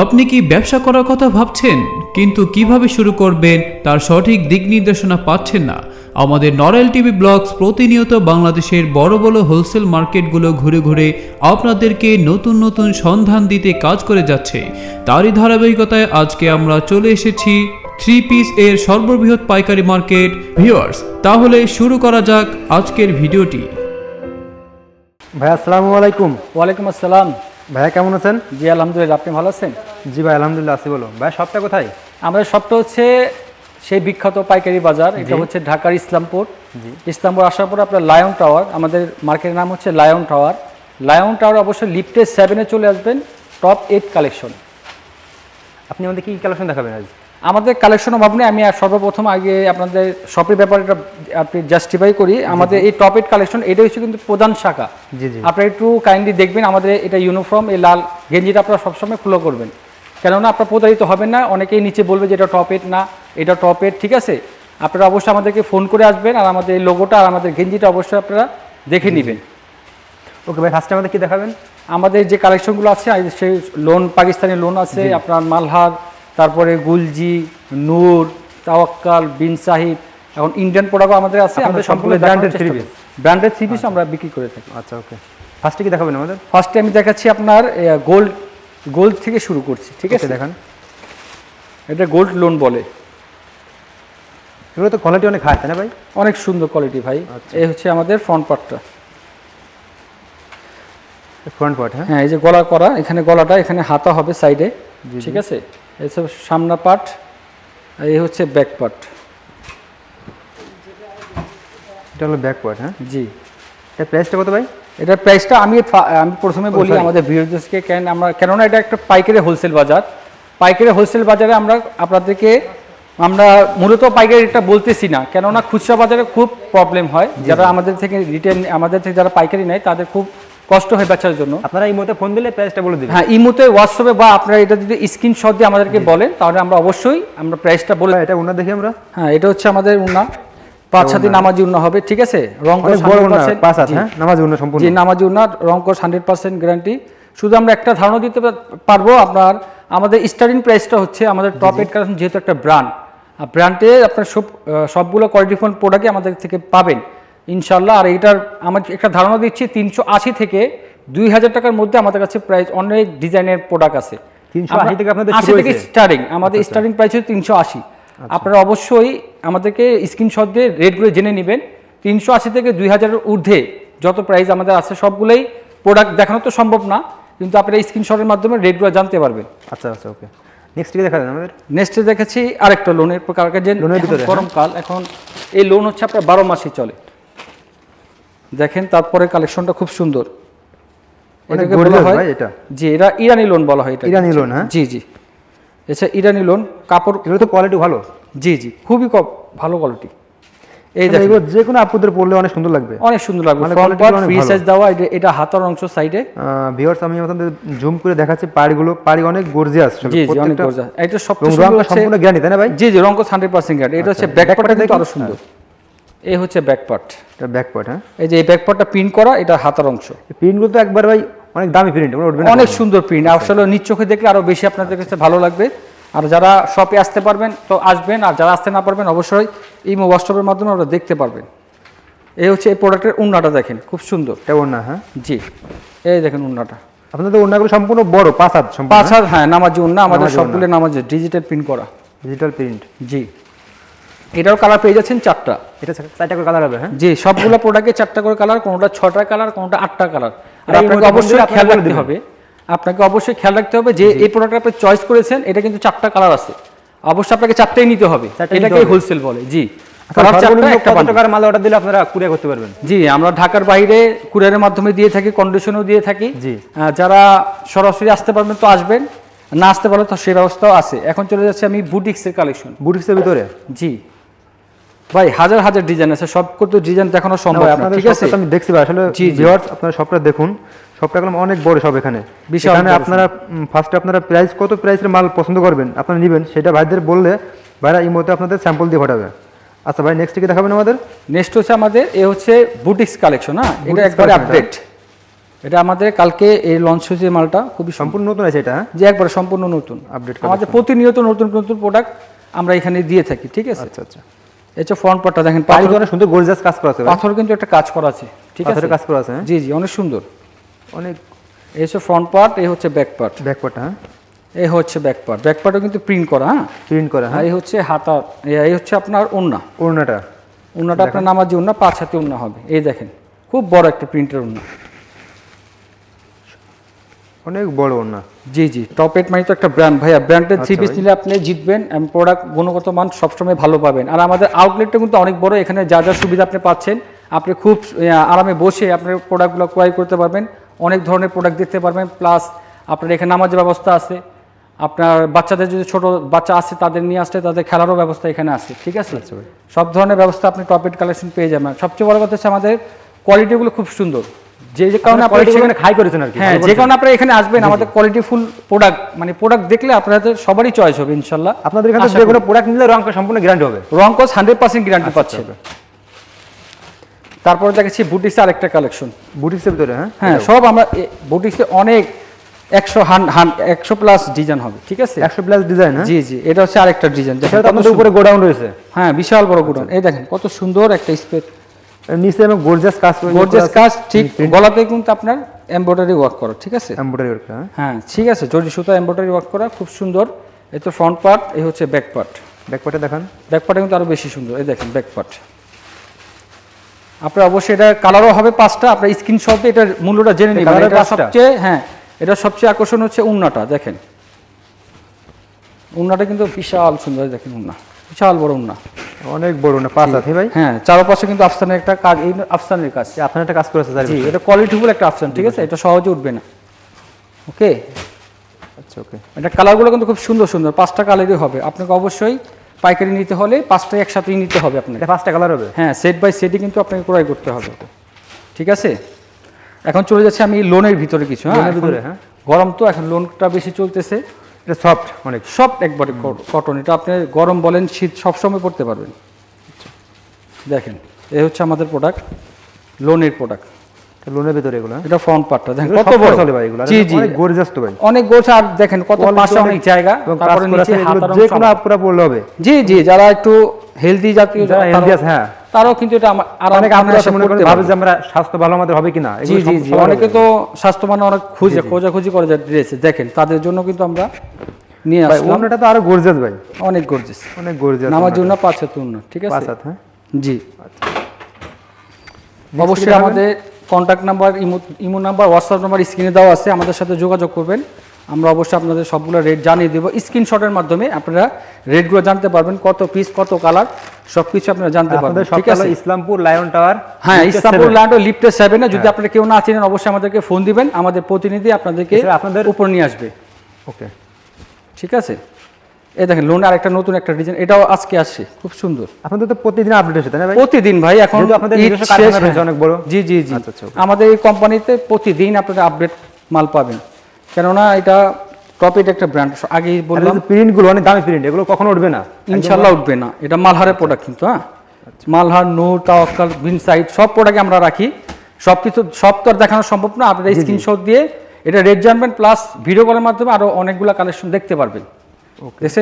আপনি কি ব্যবসা করার কথা ভাবছেন? কিন্তু কীভাবে শুরু করবেন তার সঠিক দিক নির্দেশনা পাচ্ছেন না। আমাদের নরেল টিভি ব্লগস প্রতিনিয়ত বাংলাদেশের বড় বড় হোলসেল মার্কেটগুলো ঘুরে ঘুরে আপনাদেরকে নতুন নতুন সন্ধান দিতে কাজ করে যাচ্ছে। তারই ধারাবাহিকতায় আজকে আমরা চলে এসেছি থ্রি পিস এর সর্ববৃহৎ পাইকারি মার্কেট। ভিউয়ার্স তাহলে শুরু করা যাক আজকের ভিডিওটি। ভাই আসসালামু আলাইকুম। ওয়ালাইকুম আসসালাম। ভাইয়া কেমন আছেন? জি আলহামদুলিল্লাহ আপনি ভালো আছেন? জি ভাই আলহামদুলিল্লাহ আছি বলো। ভাই সবটা কোথায়? আমাদের সবটা হচ্ছে সেই বিখ্যাত পাইকারি বাজার এটা হচ্ছে ঢাকার ইসলামপুর। ইসলামপুর আসার পর আপনার লায়ন টাওয়ার আমাদের মার্কেটের নাম হচ্ছে লায়ন টাওয়ার। লায়ন টাওয়ার অবশ্যই লিফটে সেভেনে চলে আসবেন টপ এইট কালেকশন আপনি আমাদের কী কালেকশন দেখাবেন আজ? আমাদের কালেকশন অভাব নেই আমি সর্বপ্রথম আগে আপনাদের শপের ব্যাপারে এটা আপনি জাস্টিফাই করি। আমাদের এই টপ কালেকশন এটা হচ্ছে কিন্তু প্রধান শাখা। জি জি। আপনারা একটু কাইন্ডলি দেখবেন আমাদের এটা ইউনিফর্ম এই লাল গেঞ্জিটা আপনারা সবসময় ফলো করবেন। কেননা আপনার প্রতারিত হবেন না অনেকেই নিচে বলবে যে এটা টপ এট না এটা টপ এট ঠিক আছে? আপনারা অবশ্যই আমাদেরকে ফোন করে আসবেন আর আমাদের এই লোগোটা আর আমাদের গেঞ্জিটা অবশ্যই আপনারা দেখে নেবেন। ওকে ভাই ফার্স্টে আমাদের কি দেখাবেন? আমাদের যে কালেকশনগুলো আছে সেই লোন পাকিস্তানি লোন আছে আপনার মালহার তারপরে গুলজি নূর তাওয়াক্কাল বিন সাহিব এখন ইন্ডিয়ান প্রোডাক্ট আমাদের আছে আমাদের সম্পূর্ণ branded three branded three piece আমরা বিক্রি করে থাকি। আচ্ছা ওকে ফার্স্টে কি দেখাবেন আমাদের? ফার্স্টে আমি দেখাচ্ছি আপনার গোল্ড গোল্ড থেকে শুরু করছি ঠিক আছে? দেখান। এটা গোল্ড লোন বলে। এগুলো তো কোয়ালিটি অনেক হাই না ভাই? অনেক সুন্দর কোয়ালিটি ভাই। আচ্ছা। এই হচ্ছে আমাদের ফ্রন্ট পার্টটা ফ্রন্ট পার্ট হ্যাঁ? হ্যাঁ এই যে গলা করা এখানে গলাটা এখানে হাতা হবে সাইডে ঠিক আছে? এই সব সামনা পার্ট এই হচ্ছে ব্যাক পার্ট এটা হলো ব্যাক পার্ট হ্যাঁ? জি। এর প্রাইসটা কত ভাই? এটার প্রাইসটা আমি আমি প্রথমে বলি আমাদের ভিউজকে কেন আমরা কেননা এটা একটা পাইকারি হোলসেল বাজার। পাইকারি হোলসেল বাজারে আমরা আপনাদেরকে আমরা মূলত পাইকারি রেটটা বলতেছি না। কেননা খুচরা বাজারে খুব প্রবলেম হয়। যারা আমাদের থেকে রিটেল আমাদের থেকে যারা পাইকারি নেয় তাদের খুব কষ্ট হয় বেচার জন্য। আপনারা এই মুহূর্তে ফোন দিলে প্রাইসটা বলে দিবেন। হ্যাঁ ইমোতে হোয়াটসঅ্যাপে বা আপনারা এটা যদি স্ক্রিনশট দিয়ে আমাদেরকে বলেন তাহলে আমরা অবশ্যই আমরা প্রাইসটা বলে এটা ওনার দেখি আমরা। হ্যাঁ এটা হচ্ছে আমাদের উন্না পাঁচ সাথে নামাজি উন্না হবে ঠিক আছে? রং হ্যাঁ? সম্পূর্ণ। জি নামাজি উন্না রং কোর্স হান্ড্রেড পার্সেন্ট গ্যারান্টি শুধু আমরা একটা ধারণা দিতে পারব আপনার আমাদের স্টার্টিং প্রাইসটা হচ্ছে আমাদের টপ এইট কারণ যেহেতু একটা ব্র্যান্ড আর ব্র্যান্ডে আপনার সব সবগুলো কোয়ালিটি কোয়ালিটিফোন প্রোডাক্টই আমাদের থেকে পাবেন। ইনশাল্লাহ আর এটার আমার একটা ধারণা দিচ্ছি তিনশো আশি থেকে দুই হাজার টাকার মধ্যে আমাদের কাছে প্রাইস অনেক ডিজাইনের প্রোডাক্ট আছে। 380 থেকে আশি থেকে? স্টার্টিং আমাদের স্টার্টিং প্রাইস হচ্ছে তিনশো আশি। আপনারা অবশ্যই আমাদেরকে স্ক্রিনশট দিয়ে রেটগুলো জেনে নেবেন। তিনশো আশি থেকে দুই হাজারের ঊর্ধ্বে যত প্রাইস আমাদের আছে সবগুলোই প্রোডাক্ট দেখানো তো সম্ভব না কিন্তু আপনারা স্ক্রিনশটের মাধ্যমে রেটগুলো জানতে পারবেন। আচ্ছা আচ্ছা ওকে নেক্সট কি দেখাবেন আমাদের। নেক্সটে দেখেছি আরেকটা লোনের প্রকার যে লোনের ভিতরে, হ্যাঁ। গরমকাল এখন এই লোন হচ্ছে আপনার বারো মাসই চলে। দেখেন তারপরে কালেকশনটা খুব সুন্দর। অনেক এটাকে বলা হয় এটা। জি এটা ইরানি লোন বলা হয় এটা ইরানি loan, হ্যাঁ? জি জি। এছাড়া ইরানি লোন কাপড় এগুলো তো কোয়ালিটি ভালো। জি জি খুবই ভালো কোয়ালিটি এই মানে এগুলো যে কোনো আপুদের পরলে অনেক সুন্দর লাগবে। অনেক সুন্দর লাগবে। মানে ফ্রন্ট পার্ট ফ্রি সাইজ দেওয়া এটা- হাতার অংশ সাইডে ভিউয়ার্স আমি আপনাদের জুম করে দেখাচ্ছি পাড়িগুলো পাড়ি অনেক গর্জিয়াস জি জি অনেক গর্জা এটা হচ্ছে সম্পূর্ণ গ্যারান্টি তাই না ভাই? জি জি হান্ড্রেড পার্সেন্ট গার্ড এটা হচ্ছে আচ্ছা, ব্যাক পার্টটা কিন্তু আরও সুন্দর। এই হচ্ছে ব্যাক পার্ট এটা ব্যাক পার্ট হ্যাঁ? এই যে এই ব্যাক পার্টটা প্রিন্ট করা এটা হাতার অংশ। প্রিন্টগুলো তো একবার ভাই অনেক দামি প্রিন্ট অনেক সুন্দর প্রিন্ট আসলে নিজ চোখে দেখলে আরও বেশি আপনাদের কাছে ভালো লাগবে। আর যারা শপে আসতে পারবেন তো আসবেন। আর যারা আসতে না পারবেন অবশ্যই এই হোয়াটসঅ্যাপের মাধ্যমে আপনারা দেখতে পারবেন। এই হচ্ছে এই প্রোডাক্টের উন্নাটা দেখেন খুব সুন্দর। এটা ওর না হ্যাঁ? জি। এই দেখেন উন্নাটা। আপনাদের ওড়নাগুলো সম্পূর্ণ বড় পাঁচ হাত পাঁচ হাজার হ্যাঁ নামাজি উন্না আমাদের সবগুলো নামাজি ডিজিটাল প্রিন্ট করা। ডিজিটাল প্রিন্ট জি। এটাও কালার পেয়ে যাচ্ছেন চারটা। এটা চারটা করে কালার হবে হ্যাঁ? জি সবগুলো প্রোডাক্টে চারটা করে কালার কোনোটা ছটা কালার কোনোটা আটটা কালার আর আপনাকে অবশ্যই খেয়াল রাখতে হবে। আপনাকে অবশ্যই খেয়াল রাখতে হবে যে এই প্রোডাক্ট আপনি চয়েস করেছেন এটা কিন্তু চারটা কালার আছে। অবশ্যই আপনাকে চারটাই নিতে হবে। এটাকে হোলসেল বলে। জি। আচ্ছা, পারবেন? আমরা ঢাকার বাইরে কুরিয়ারের মাধ্যমে দিয়ে থাকি কন্ডিশনও দিয়ে থাকি। যারা সরাসরি আসতে পারবেন তো আসবেন না আসতে পারলে তো সেই ব্যবস্থাও আছে। এখন চলে যাচ্ছে আমি বুটিক্সের কালেকশন বুটিক্সের ভিতরে? জি। ভাই হাজার হাজার ডিজাইন আছে সব কত ডিজাইন দেখানো সম্ভব না ঠিক আছে? আমি দেখছি ভাই আসলে। ভিউয়ার্স আপনারা সবটা দেখুন সবটা কলম অনেক বড় সব এখানে। এখানে আপনারা ফার্স্টে আপনারা প্রাইস কত প্রাইসের মাল পছন্দ করবেন আপনারা নেবেন সেটা ভাইদের বললে ভাইরা এই মধ্যে আপনাদের স্যাম্পল দিয়ে পাঠাবে। আচ্ছা ভাই নেক্সট কি দেখাবেন আমাদের? নেক্সট হচ্ছে আমাদের এ হচ্ছে বুটিক্স কালেকশন হ্যাঁ? এটা একবারে আপডেট এটা আমাদের কালকে এই লঞ্চ হয়েছে মালটা খুবই সম্পূর্ণ নতুন আছে এটা হ্যাঁ? যে একবারে সম্পূর্ণ নতুন। আপডেট আমাদের প্রতিনিয়ত নতুন নতুন প্রোডাক্ট আমরা এখানে দিয়ে থাকি ঠিক আছে? আচ্ছা আচ্ছা। এই যে ফ্রন্ট পার্টটা দেখেন পাড়ি অনেক সুন্দর গোলজাস কাজ করা আছে পাথর কিন্তু একটা কাজ করা আছে ঠিক আছে? কাজ করা আছে হ্যাঁ? জি জি অনেক সুন্দর। অনেক এই হচ্ছে ফ্রন্ট পার্ট এই হচ্ছে ব্যাক পার্ট ব্যাকপার্ট হ্যাঁ? এই হচ্ছে ব্যাক পার্ট ব্যাক পার্টও কিন্তু প্রিন্ট করা হ্যাঁ? প্রিন্ট করা হ্যাঁ? এই হচ্ছে হাতা এই হচ্ছে আপনার ওন্না ওড়নাটা। ওন্নাটা আপনার নামাজি ওন্না পাঁচ হাতে ওন্না হবে। এই দেখেন খুব বড় একটা প্রিন্টের ওন্না অনেক বড় না। জি জি টপ এট মানে তো একটা ব্র্যান্ড ভাইয়া ব্র্যান্ডের থ্রি পিস নিলে আপনি জিতবেন এবং প্রোডাক্ট গুণগত মান সবসময় ভালো পাবেন। আর আমাদের আউটলেটটা কিন্তু অনেক বড়। এখানে যা যা সুবিধা আপনি পাচ্ছেন আপনি খুব আরামে বসে আপনার প্রোডাক্টগুলো ক্রয় করতে পারবেন। অনেক ধরনের প্রোডাক্ট দেখতে পারবেন। প্লাস আপনার এখানে নামাজের ব্যবস্থা আছে। আপনার বাচ্চাদের যদি ছোট বাচ্চা আছে তাদের নিয়ে আসলে তাদের খেলারও ব্যবস্থা এখানে আছে। ঠিক আছে? সব ধরনের ব্যবস্থা আপনি টপ এট কালেকশন পেয়ে যাবেন। সবচেয়ে বড় কথা হচ্ছে আমাদের কোয়ালিটিগুলো খুব সুন্দর। যে যে কারণে আপনার কোয়ালিটি সেখানে- খাই করেছেন আর কি হ্যাঁ যে কারণে আপনারা এখানে আসবেন আমাদের কোয়ালিটি ফুল প্রোডাক্ট মানে প্রোডাক্ট দেখলে আপনাদের সবারই চয়েস হবে আপনাদের এখানে যে কোনো প্রোডাক্ট নিলে রং সম্পূর্ণ গ্যারান্টি হবে। রং কোচ হান্ড্রেড পার্সেন্ট গ্যারান্টি পাচ্ছে। তারপরে দেখেছি বুটিক্সে আরেকটা কালেকশন বুটিক্সের ভিতরে হ্যাঁ? হ্যাঁ সব আমরা বুটিক্সে অনেক একশো হান হান একশো প্লাস ডিজাইন হবে ঠিক আছে? একশো প্লাস ডিজাইন হ্যাঁ? জি জি এটা হচ্ছে আরেকটা ডিজাইন আপনাদের উপরে গোডাউন রয়েছে। হ্যাঁ বিশাল বড় গুডন এই দেখেন কত সুন্দর একটা স্পেস নিচে এবং গোর্জাস কাজ করে গর্জিয়াস কাজ ঠিক গলাতে কিন্তু আপনার এমব্রয়ডারি ওয়ার্ক করা ঠিক আছে? এমব্রয়ডারি ওয়ার্ক হ্যাঁ। ঠিক আছে জরি সুতা এমব্রয়ডারি ওয়ার্ক করা খুব সুন্দর। এই তো ফ্রন্ট পার্ট এই হচ্ছে ব্যাক পার্ট ব্যাকপার্টে দেখান। ব্যাক পার্টে কিন্তু আরও বেশি সুন্দর এই দেখেন ব্যাক পার্ট আপনার অবশ্যই এটা কালারও হবে পাঁচটা আপনার স্ক্রিনশট এটার মূল্যটা জেনে নেবেন। এটা সবচেয়ে হ্যাঁ এটা সবচেয়ে আকর্ষণ হচ্ছে উন্নাটা দেখেন। উন্নাটা কিন্তু বিশাল সুন্দর দেখেন উন্না। বিশাল বড় উন্না। অনেক বড় না পাঁচ আছে ভাই? হ্যাঁ চারপাশে কিন্তু আফসানের একটা কাজ এই আফসানের কাজ। আপনার একটা কাজ করেছে জি এটা কোয়ালিটিফুল একটা আফসান ঠিক আছে? এটা সহজে উঠবে না। ওকে? আচ্ছা ওকে। এটা কালারগুলো কিন্তু খুব সুন্দর সুন্দর। পাঁচটা কালারই হবে। আপনাকে অবশ্যই পাইকারি নিতে হলে পাঁচটা একসাথেই নিতে হবে আপনাকে। এটা পাঁচটা কালার হবে? হ্যাঁ সেট বাই সেটই কিন্তু আপনাকে ক্রয় করতে হবে। ঠিক আছে? এখন চলে যাচ্ছে আমি লোনের ভিতরে কিছু হ্যাঁ? হ্যাঁ। গরম তো এখন লোনটা বেশি চলতেছে। এটা সফট অনেক সফট একবারে কটন এটা আপনি গরম বলেন শীত সবসময় পড়তে পারবেন। দেখেন এই হচ্ছে আমাদের প্রোডাক্ট লোনের প্রোডাক্ট লোনের ভিতরে এগুলো হ্যাঁ? এটা ফ্রন্ট পার্টটা দেখেন কত বড়। চলে ভাই এগুলো জি জি। অনেক গর্জাস তো ভাই। অনেক গোছ আর দেখেন কত পাশে অনেক জায়গা এবং কাজ তারপরে নিচে হাতার যে কোনো আপুরা পড়লে হবে। জি জি যারা একটু হেলদি জাতীয় যারা তারাও- আছে, হ্যাঁ। তারাও কিন্তু এটা অনেক ভাবে যে আমরা স্বাস্থ্য ভালো আমাদের হবে কিনা? জি জি জি। অনেকে তো স্বাস্থ্যমান অনেক খুঁজে খোঁজাখুঁজি করে যায় ড্রেসে দেখেন তাদের জন্য কিন্তু আমরা নিয়ে আসলাম। তো আরও গর্জাস ভাই। অনেক গর্জিস অনেক গর্জাস নামার জন্য পাঁচ হাত ঠিক আছে? পাঁচ হাত হ্যাঁ? জি। অবশ্যই আমাদের contact number imo imo number WhatsApp number স্ক্রিনে দেওয়া আছে। আমাদের সাথে যোগাযোগ করবেন। আমরা অবশ্যই আপনাদের সবগুলো রেট জানিয়ে দেবো। স্ক্রিনশটের মাধ্যমে আপনারা রেটগুলো জানতে পারবেন কত পিস কত কালার সব কিছু আপনারা জানতে পারবেন। ঠিক আছে? ইসলামপুর লায়ন টাওয়ার হ্যাঁ ইসলামপুর ল্যান্ড ও লিফটে সেভেনে যদি আপনারা কেউ না চিনেন অবশ্যই আমাদেরকে ফোন দিবেন আমাদের প্রতিনিধি আপনাদেরকে আপনাদের- উপর নিয়ে আসবে। ওকে। ঠিক আছে? এই দেখেন লোন আর একটা নতুন একটা ডিজাইন এটাও আজকে আসছে খুব সুন্দর। আপনাদের তো প্রতিদিন আপডেট আসে তাই না ভাই? প্রতিদিন ভাই এখন আপনাদের নিজস্ব কারখানা রয়েছে হ্যাঁ। অনেক বড়। জি জি জি। আচ্ছা, আচ্ছা, আমাদের এই কোম্পানিতে প্রতিদিন আপনারা আপডেট মাল পাবেন। কেননা এটা টপের একটা ব্র্যান্ড আগেই বললাম প্রিন্টগুলো অনেক দামি প্রিন্ট এগুলো কখনো উঠবে না। ইনশাল্লাহ উঠবে না। এটা মালহারের প্রোডাক্ট কিন্তু হ্যাঁ? আচ্ছা। মালহার নূর তাওয়াক্কাল বিন সাইড সব প্রোডাক্ট আমরা রাখি। সব কিছু সব তো আর দেখানো সম্ভব না। আপনারা স্ক্রিনশট দিয়ে এটা রেট জানবেন প্লাস ভিডিও কলের মাধ্যমে আরও অনেকগুলা কালেকশন দেখতে পারবেন।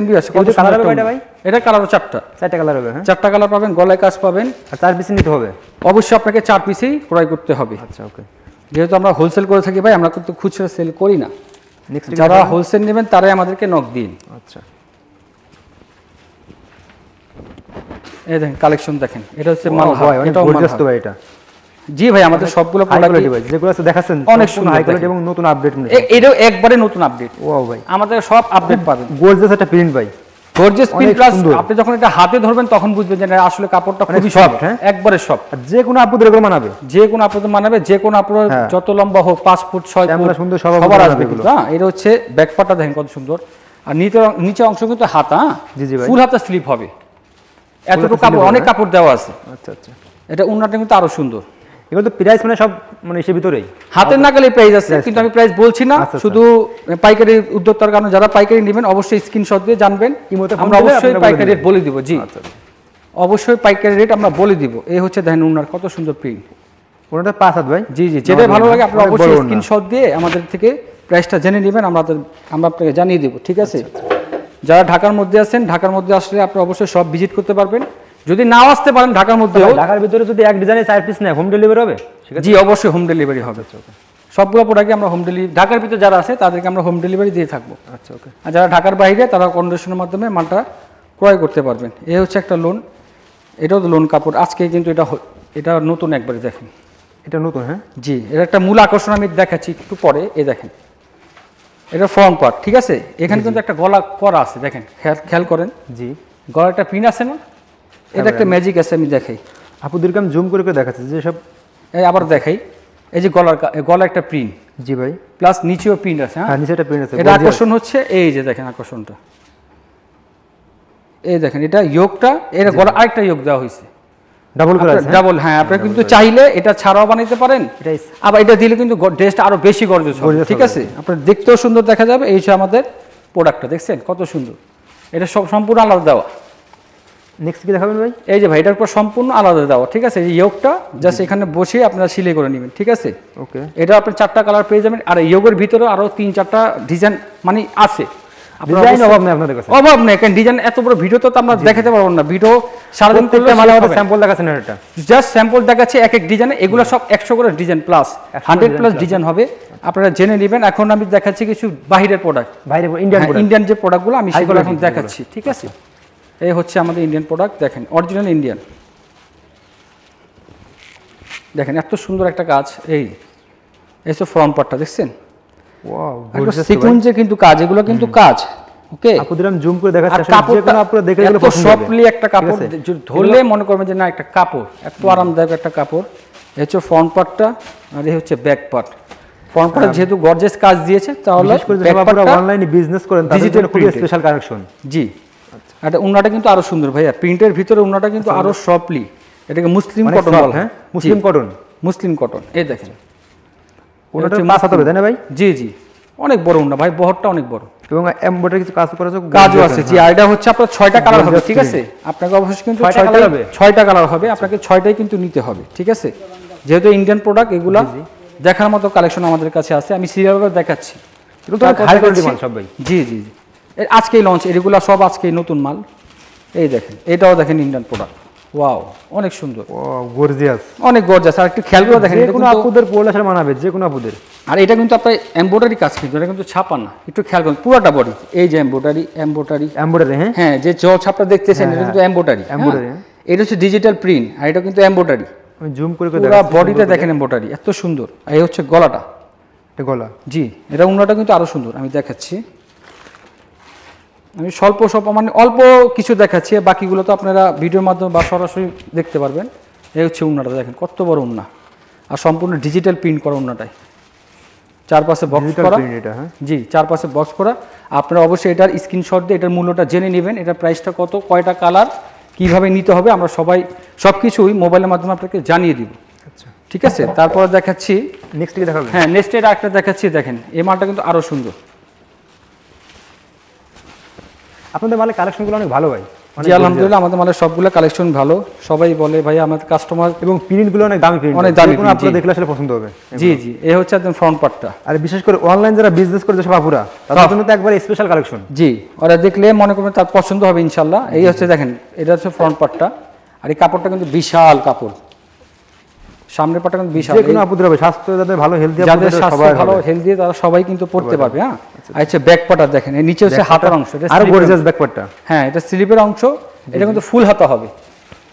বিয়াস কত colour হবে কয়টা ভাই? এটা কালারও চারটা। চারটা কালার হবে হ্যাঁ? চারটা কালার পাবেন গলায় কাজ পাবেন। আর চার পিস নিতে হবে? অবশ্যই আপনাকে চার পিসেই ক্রয় করতে হবে। আচ্ছা ওকে যেহেতু আমরা হোলসেল করে থাকি ভাই আমরা কিন্তু খুচরা সেল করি না। যারা হোলসেল নেবেন তারাই আমাদেরকে নক দিন। আচ্ছা। এই দেখেন কালেকশন দেখেন। এটা হচ্ছে ভাই অনেক তো ভাই এটা। জি ভাই আমাদের সবগুলো প্রোডাক্ট ভাই যেগুলো আছে দেখাচ্ছেন অনেক সুন্দর হাই কোয়ালিটি এবং নতুন আপডেট এটাও একবারে নতুন আপডেট ও ভাই। আমাদের সব আপডেট পাবেন। গর্জাস একটা প্রিন্ট ভাই। গর্জিয়াস প্রিন্ট প্লাস আপনি যখন এটা হাতে ধরবেন তখন বুঝবেন যে আসলে কাপড়টা খুবই সফট হ্যাঁ? একবারে সফট যে কোনো আপুদের এগুলো মানাবে। যে কোনো আপনাদের মানাবে যে কোনো আপনার হ্যাঁ। যত লম্বা হোক পাঁচ ফুট ছয় ফুট সুন্দর সবার আসবে কিন্তু। হ্যাঁ এটা হচ্ছে ব্যাকপার্টটা দেখেন কত সুন্দর। আর নিচে নিচে অংশ কিন্তু হাতা হ্যাঁ? জি, জি ভাই। ফুল হাতা স্লিপ হবে। এতটুকু কাপড় অনেক হ্যাঁ? কাপড় দেওয়া আছে। আচ্ছা আচ্ছা। এটা উন্নাটা কিন্তু আরও সুন্দর। এগুলো তো প্রাইস মানে সব মানে এসে ভিতরেই। হাতের নাগালে প্রাইস আছে কিন্তু আমি প্রাইস বলছি না আচ্ছা, আচ্ছা। শুধু পাইকারি উদ্যোক্তার কারণে যারা পাইকারি নেবেন অবশ্যই স্ক্রিনশট দিয়ে জানবেন। আমরা অবশ্যই পাইকারি রেট বলে দিব জি। আচ্ছা অবশ্যই পাইকারি রেট আমরা বলে দিব। এই হচ্ছে দেখেন উনার কত সুন্দর প্রিন্ট ওনাটা পাঁচ হাত ভাই। জি জি যেটাই ভালো লাগে আপনি অবশ্যই। স্ক্রিনশট দিয়ে আমাদের থেকে প্রাইসটা জেনে নেবেন আমরা আমরা আপনাকে জানিয়ে দেবো ঠিক আছে? যারা ঢাকার মধ্যে আছেন ঢাকার মধ্যে আসলে আপনি অবশ্যই সব ভিজিট করতে পারবেন। যদি নাও আসতে পারেন ঢাকার মধ্যে ঢাকার ভিতরে যদি এক ডিজাইনে চার পিস নেয় হোম ডেলিভারি হবে? জি অবশ্যই হোম ডেলিভারি হবে। সবগুলো প্রোডাক্টই আমরা হোম ডেলিভারি ঢাকার ভিতরে যারা আছে তাদেরকে আমরা হোম ডেলিভারি দিয়ে থাকব। আচ্ছা ওকে। আর যারা ঢাকার বাইরে তারা কন্ডিশনের মাধ্যমে মালটা ক্রয় করতে পারবেন। এ হচ্ছে একটা লোন এটাও তো লোন কাপড়। আজকে কিন্তু এটা এটা নতুন একবারে দেখেন। এটা নতুন হ্যাঁ? জি এর একটা মূল আকর্ষণ আমি দেখাচ্ছি একটু পরে। এ দেখেন। এটা ফর্ম পার্ট ঠিক আছে? এখানে কিন্তু একটা গলা করা আছে দেখেন। খেয়াল খেয়াল করেন। জি। গলা একটা পিন আছে না? এটা একটা ম্যাজিক আছে আমি দেখাই। আপুদেরকে আমি জুম করে করে দেখাচ্ছি যে সব এই আবার দেখাই। এই যে গলার গলা একটা প্রিন্ট জি ভাই। প্লাস নিচেও প্রিন্ট আছে হ্যাঁ? হ্যাঁ নিচে একটা প্রিন্ট আছে এটা আকর্ষণ হচ্ছে এই যে দেখেন আকর্ষণটা। এই দেখেন এটা যোগটা এটা গলা আরেকটা যোগ দেওয়া হয়েছে। ডাবল করে আছে ডাবল হ্যাঁ আপনারা কিন্তু চাইলে এটা ছাড়াও বানাইতে পারেন। আবার এটা দিলে কিন্তু ড্রেসটা আরও বেশি গর্জস হবে ঠিক আছে? আপনার দেখতেও সুন্দর দেখা যাবে এই হচ্ছে আমাদের প্রোডাক্টটা দেখছেন? কত সুন্দর। এটা সব সম্পূর্ণ আলাদা দেওয়া। নেক্সট কি দেখাবেন ভাই? এই যে ভাই এটার উপর সম্পূর্ণ আলাদা দেওয়া ঠিক আছে? এই ইয়োগটা জাস্ট এখানে বসে আপনারা সিলাই করে নেবেন ঠিক আছে? ওকে এটা আপনি চারটা কালার পেয়ে যাবেন আর ইয়োগের ভিতরে আরও তিন চারটা ডিজাইন মানে আছে। ডিজাইন অভাব নেই আপনাদের কাছে। অভাব নেই কারণ ডিজাইন এত বড় ভিডিও তো আমরা দেখাতে পারব না। ভিডিও সারাদিন করলে প্রত্যেকটা মালে আমাদের স্যাম্পল দেখাচ্ছেন এটা। জাস্ট স্যাম্পল দেখাচ্ছে এক এক ডিজাইন এগুলো সব একশো করে design plus hundred plus design হবে। আপনারা জেনে নেবেন এখন আমি দেখাচ্ছি কিছু বাহিরের প্রোডাক্ট বাইরে ইন্ডিয়ান ইন্ডিয়ান যে প্রোডাক্টগুলো আমি সেগুলো এখন দেখাচ্ছি ঠিক আছে? এই হচ্ছে আমাদের ইন্ডিয়ান প্রোডাক্ট দেখেন অরিজিনাল ইন্ডিয়ান দেখেন এত সুন্দর একটা কাজ এই ফ্রন্ট পার্টটা দেখছেন? সিকুয়েন্সে কিন্তু কাজ এগুলো কিন্তু কাজ ওকে আপুদের আমি জুম করে দেখাচ্ছি কাপড়টা আপুরা দেখে এত সফটলি একটা কাপড় ধরলে মনে করবেন যে না একটা কাপড় এত আরামদায়ক একটা কাপড়। এই হচ্ছে ফ্রন্ট পার্টটা আর এই হচ্ছে ব্যাক পার্ট ফ্রন্ট পার্ট যেহেতু গর্জেস কাজ দিয়েছে তাহলে অনলাইনে বিজনেস করেন তাদের জন্য খুবই স্পেশাল কালেকশন জি। এটা উন্নাটা কিন্তু আরও সুন্দর ভাইয়া। প্রিন্টের ভিতরে উন্নাটা কিন্তু আরও সফটলি এটাকে মুসলিম কটন soft, বলে হ্যাঁ? মুসলিম কটন মুসলিম কটন এই দেখেন। ওনাটা হচ্ছে পাঁচ তাই না ভাই? জি জি। অনেক বড় উন্না ভাই বহরটা অনেক বড়। এবং এমব্রয়ডারি কিছু কাজ করা কাজও আছে জি আর হচ্ছে আপনার ছয়টা কালার হবে ঠিক আছে? আপনাকে অবশ্যই কিন্তু ছয়টা হবে? ছয়টা কালার হবে আপনাকে ছয়টাই কিন্তু নিতে হবে ঠিক আছে? যেহেতু ইন্ডিয়ান প্রোডাক্ট এগুলা দেখার মতো কালেকশন আমাদের কাছে আছে আমি সিরিয়াল দেখাচ্ছি। জি জি জি। আজকেই লঞ্চ এগুলা সব আজকেই নতুন মাল। এই দেখেন এটাও দেখেন ইন্ডিয়ান প্রোডাক্ট ওয়াও অনেক সুন্দর। গর্জিয়াস অনেক গর্জাস আর একটু খেয়াল করে দেখেন যে কোনো আপুদের পড়লে আসলে মানাবে যে কোনো আপুদের। আর এটা কিন্তু আপনার এমব্রয়ডারি কাজ কিন্তু এটা কিন্তু ছাপা না। একটু খেয়াল করুন পুরোটা বডি এই যে এমব্রয়ডারি এমব্রয়ডারি এমব্রয়ডারি হ্যাঁ? হ্যাঁ যে জল ছাপটা দেখতেছেন হ্যাঁ, এটা কিন্তু এমব্রয়ডারি হ্যাঁ। এটা হচ্ছে ডিজিটাল প্রিন্ট আর এটা কিন্তু এমব্রয়ডারি আমি জুম করে করে পুরো বডিতে দেখেন এমব্রয়ডারি এত সুন্দর। আর এই হচ্ছে গলাটা। এটা গলা। জি এটা উন্নাটা কিন্তু আরও সুন্দর আমি দেখাচ্ছি। আমি স্বল্প স্বল্প মানে অল্প কিছু দেখাচ্ছি বাকিগুলো তো আপনারা ভিডিওর মাধ্যমে বা সরাসরি দেখতে পারবেন। এই হচ্ছে উন্নাটা দেখেন কত বড় উন্না। আর সম্পূর্ণ ডিজিটাল প্রিন্ট করা উন্নাটাই। চারপাশে বক্স করা। এটা হ্যাঁ? জি চারপাশে বক্স করা। আপনারা অবশ্যই এটার স্ক্রিনশট দিয়ে এটার মূল্যটা জেনে নেবেন এটার প্রাইসটা কত কয়টা কালার কীভাবে নিতে হবে আমরা সবাই সব কিছুই মোবাইলের মাধ্যমে আপনাকে জানিয়ে দিব। আচ্ছা। ঠিক আছে? তারপর দেখাচ্ছি। নেক্সট কি দেখাবেন? হ্যাঁ নেক্সট এর একটা দেখাচ্ছি দেখেন। এই মালটা কিন্তু আরও সুন্দর। আপনাদের মালের কালেকশনগুলো অনেক ভালো ভাই। জি আলহামদুলিল্লাহ আমাদের মালের সবগুলো কালেকশন ভালো। সবাই বলে ভাই আমাদের কাস্টমার এবং প্রিন্টগুলো অনেক দামি প্রিন্ট অনেক দামি আপনারা দেখলে আসলে পছন্দ হবে। জি জি এ হচ্ছে একদম ফ্রন্ট পার্টটা আর বিশেষ করে অনলাইন যারা বিজনেস করে যেসব আপুরা তাদের জন্য তো একবার স্পেশাল কালেকশন জি ওরা দেখলে মনে করবেন তার পছন্দ হবে ইনশাল্লাহ। এই হচ্ছে দেখেন এটা হচ্ছে ফ্রন্ট পার্টটা আর এই কাপড়টা কিন্তু বিশাল কাপড়। সামনের পার্টটা কিন্তু বিশাল। যে কোনো আপুদের হবে স্বাস্থ্য যাদের ভালো হেলদি যাদের স্বাস্থ্য ভালো হেলদি তারা সবাই কিন্তু পড়তে পারবে হ্যাঁ? আর হচ্ছে ব্যাক পার্টার দেখেন। এই নিচে হচ্ছে হাতার অংশ আরও গর্জিয়াস ব্যাকপার্টটা হ্যাঁ এটা স্লিপের অংশ এটা কিন্তু ফুল হাতা হবে।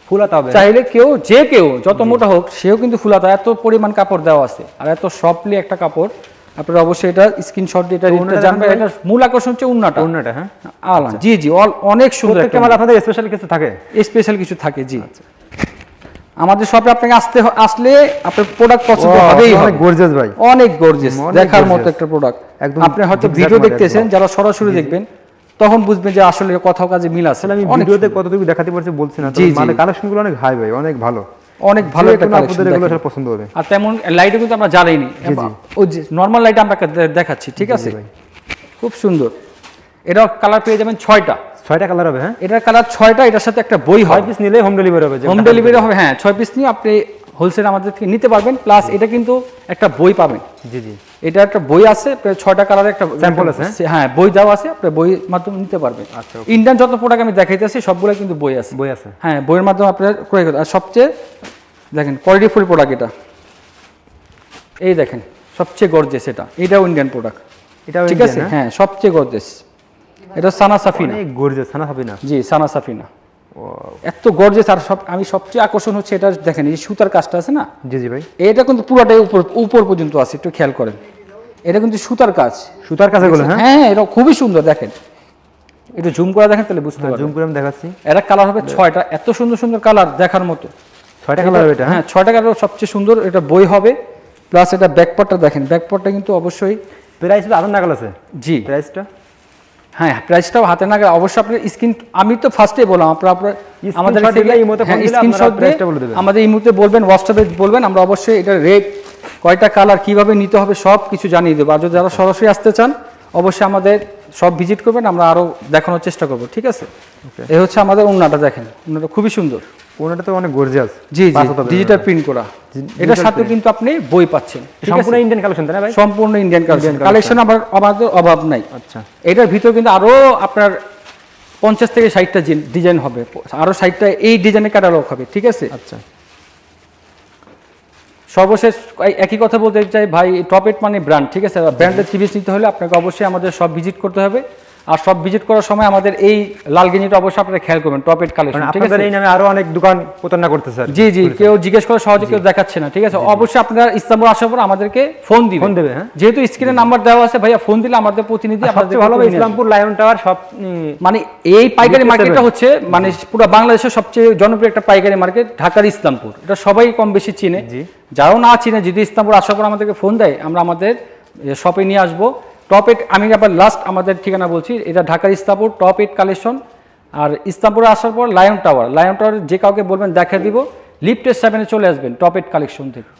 ফুল হাতা হবে? চাইলে কেউ যে কেউ যত মোটা হোক সেও কিন্তু ফুল হাতা। এত পরিমাণ কাপড় দেওয়া আছে। আর এত সফটলি একটা কাপড় আপনারা অবশ্যই এটা স্ক্রিনশট দিয়ে এটা জানবেন। এটা মূল আকর্ষণ হচ্ছে উন্নাটা। অন্যটা হ্যাঁ? আলাম জি জি অনেক সুন্দর প্রত্যেকটা মাল আপনাদের স্পেশাল কিছু থাকে? স্পেশাল কিছু থাকে জি। আমাদের শপে আপনাকে আসতে আসলে আপনার প্রোডাক্ট পছন্দ হবেই অনেক গর্জিয়াস ভাই। অনেক গর্জিয়াস দেখার মতো একটা প্রোডাক্ট একদম আপনি হয়তো ভিডিও দেখতেছেন যারা সরাসরি দেখবেন তখন বুঝবেন যে আসলে কথাও কাজে মিল আছে। আমি ভিডিওতে কতটুকু দেখাতে পারছি বলছি না জি। কালেকশনগুলো অনেক হাই ভাই অনেক ভালো। অনেক ভালো একটা কালেকশন আসলে পছন্দ হবে। আর তেমন লাইটও কিন্তু আমরা জ্বালাইনি। ওই যে নর্মাল লাইট আমরা দেখাচ্ছি ঠিক আছে? ভাই। খুব সুন্দর। এটাও কালার পেয়ে যাবেন ছয়টা। ছয়টা কালার হবে হ্যাঁ? এটার কালার ছয়টা এটার সাথে একটা বই হয় পিস নিলে হোম ডেলিভারি হবে হোম ডেলিভারি হবে হ্যাঁ ছয় পিস নিয়ে আপনি হোলসেল আমাদের থেকে নিতে পারবেন প্লাস এটা কিন্তু একটা বই পাবেন। জি জি। এটা একটা বই আছে ছয়টা কালারের একটা Sample আছে, হ্যাঁ? বই দেওয়া আছে আপনি বই মাধ্যমে নিতে পারবেন। আচ্ছা, ইন্ডিয়ান যত প্রোডাক্ট আমি দেখাইতেছি সবগুলো কিন্তু বই আছে। বই আছে। হ্যাঁ বইয়ের মাধ্যমে আপনার ক্রয় করতে আর সবচেয়ে দেখেন কোয়ালিটি ফুল প্রোডাক্ট এটা। এই দেখেন সবচেয়ে গর্জেস এটা। এটাও ইন্ডিয়ান প্রোডাক্ট এটাও ঠিক আছে? হ্যাঁ? সবচেয়ে গর্জেস এটা সানা সাফিনা। অনেক গর্জিয়াস না হবে জি সানা সাফিনা। এত গর্জেস আর সব আমি সবচেয়ে আকর্ষণ হচ্ছে এটা দেখেন এই সুতার কাজটা আছে না? জি জি ভাই। এটা কিন্তু পুরোটাই উপর উপর পর্যন্ত আছে একটু খেয়াল করেন। এটা কিন্তু সুতার কাজ। সুতার কাছে গুলো হ্যাঁ? হ্যাঁ এটা খুবই সুন্দর দেখেন। একটু জুম করে দেখেন তাহলে বুঝতে পারবেন। জুম করে আমি দেখাচ্ছি। এটা কালার হবে ছয়টা। এত সুন্দর সুন্দর কালার দেখার মতো। ছয়টা কালার হবে এটা হ্যাঁ? হ্যাঁ ছয়টা কালার সবচেয়ে সুন্দর এটা বই হবে। প্লাস এটা ব্যাকপার্টটা দেখেন। ব্যাকপার্টটা কিন্তু অবশ্যই প্রাইস আধার নাগাল আছে? জি। প্রাইসটা হ্যাঁ প্রাইসটাও হাতে না গেলে অবশ্যই আপনার স্ক্রিন আমি তো ফার্স্টে বললাম আপনার আপনার আমাদের স্ক্রিনশট দেবেন। আমাদের এই মুহূর্তে বলবেন হোয়াটসঅ্যাপে বলবেন আমরা অবশ্যই এটা রেট কয়টা কালার কীভাবে নিতে হবে সব কিছু জানিয়ে দেবো। আর যদি যারা সরাসরি আসতে চান অবশ্যই আমাদের সব ভিজিট করবেন আমরা আরও দেখানোর চেষ্টা করব ঠিক আছে? এ হচ্ছে আমাদের উন্নাটা দেখেন উন্নাটা খুবই সুন্দর। ওনাটা তো অনেক গর্জিয়াস জি জি ডিজিটাল প্রিন্ট করা। এটার সাথে কিন্তু আপনি বই পাচ্ছেন। সম্পূর্ণ ইন্ডিয়ান কালেকশন তাই না ভাই? সম্পূর্ণ ইন্ডিয়ান কালেকশন কালেকশন আমাদের অভাব নাই। আচ্ছা। এটার ভিতর কিন্তু আরও আপনার পঞ্চাশ থেকে ষাটটা ডিজাইন হবে। আরও ষাটটা এই ডিজাইনের ক্যাটালগ হবে ঠিক আছে? আচ্ছা। সর্বশেষ একই কথা বলতে চাই ভাই টপ এট মানে ব্র্যান্ড ঠিক আছে? ব্র্যান্ডের থ্রি নিতে হলে আপনাকে অবশ্যই আমাদের সব ভিজিট করতে হবে। আর সব ভিজিট করার সময় আমাদের এই লাল গেঞ্জিটা অবশ্যই আপনারা খেয়াল করবেন টপ এট কালেকশন ঠিক আছে? এই নামে আরও অনেক দোকান প্রতারণা করতেছে আর কি। জি জি কেউ জিজ্ঞেস করে সহজে কেউ দেখাচ্ছে না ঠিক আছে? অবশ্যই আপনারা ইস্তাম্বুল আসার পর আমাদেরকে ফোন দিবেন ফোন দেবে, হ্যাঁ? যেহেতু স্ক্রিনে নাম্বার দেওয়া আছে ভাইয়া ফোন দিলে আমাদের প্রতিনিধি আপনাদের ভালো ইসলামপুর লায়ন টাওয়ার সব মানে এই পাইকারি মার্কেটটা হচ্ছে মানে পুরো বাংলাদেশের সবচেয়ে জনপ্রিয় একটা পাইকারি মার্কেট ঢাকার ইসলামপুর। এটা সবাই কম বেশি চিনে। যারাও না চিনে যদি ইসলামপুর আসার পর আমাদেরকে ফোন দেয় আমরা আমাদের শপে নিয়ে আসব। টপ এইট আমি আবার লাস্ট আমাদের ঠিকানা বলছি, এটা ঢাকার ইস্তাপুর টপ এইট কালেকশন আর ইস্তাম্পুরে আসার পর লায়ন টাওয়ার লায়ন টাওয়ার যে কাউকে বলবেন দেখা দিব লিফটের সেভেনে চলে আসবেন টপ এইট কালেকশন থেকে।